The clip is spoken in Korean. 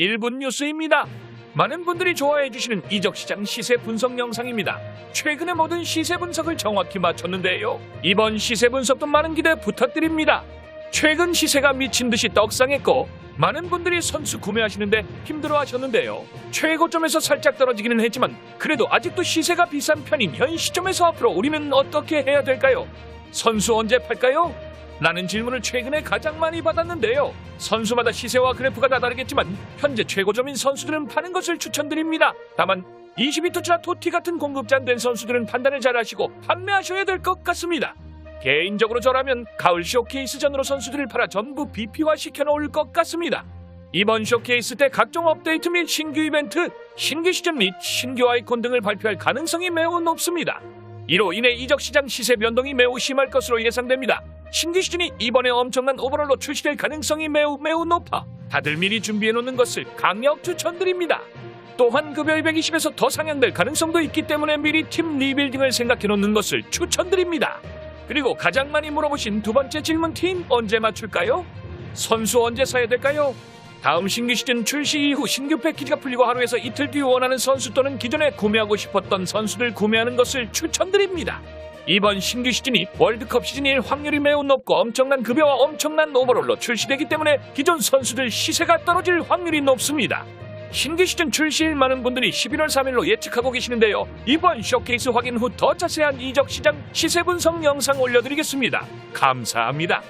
1분 뉴스입니다. 많은 분들이 좋아해 주시는 이적 시장 시세 분석 영상입니다. 최근의 모든 시세 분석을 정확히 맞췄는데요. 이번 시세 분석도 많은 기대 부탁드립니다. 최근 시세가 미친 듯이 떡상했고 많은 분들이 선수 구매하시는데 힘들어 하셨는데요. 최고점에서 살짝 떨어지기는 했지만 그래도 아직도 시세가 비싼 편인 현 시점에서 앞으로 우리는 어떻게 해야 될까요? 선수 언제 팔까요? 라는 질문을 최근에 가장 많이 받았는데요. 선수마다 시세와 그래프가 다 다르겠지만 현재 최고점인 선수들은 파는 것을 추천드립니다. 다만 22투치나 토티 같은 공급자 안된 선수들은 판단을 잘 하시고 판매하셔야 될 것 같습니다. 개인적으로 저라면 가을 쇼케이스전으로 선수들을 팔아 전부 BP화 시켜놓을 것 같습니다. 이번 쇼케이스 때 각종 업데이트 및 신규 이벤트, 신규 시즌 및 신규 아이콘 등을 발표할 가능성이 매우 높습니다. 이로 인해 이적 시장 시세 변동이 매우 심할 것으로 예상됩니다. 신규 시즌이 이번에 엄청난 오버롤로 출시될 가능성이 매우 매우 높아 다들 미리 준비해 놓는 것을 강력 추천드립니다. 또한 급여 220에서 더 상향될 가능성도 있기 때문에 미리 팀 리빌딩을 생각해 놓는 것을 추천드립니다. 그리고 가장 많이 물어보신 두 번째 질문 팀 언제 맞출까요? 선수 언제 사야 될까요? 다음 신규 시즌 출시 이후 신규 패키지가 풀리고 하루에서 이틀 뒤 원하는 선수 또는 기존에 구매하고 싶었던 선수들 구매하는 것을 추천드립니다. 이번 신규 시즌이 월드컵 시즌일 확률이 매우 높고 엄청난 급여와 엄청난 오버롤로 출시되기 때문에 기존 선수들 시세가 떨어질 확률이 높습니다. 신규 시즌 출시일 많은 분들이 11월 3일로 예측하고 계시는데요. 이번 쇼케이스 확인 후 더 자세한 이적 시장 시세 분석 영상 올려드리겠습니다. 감사합니다.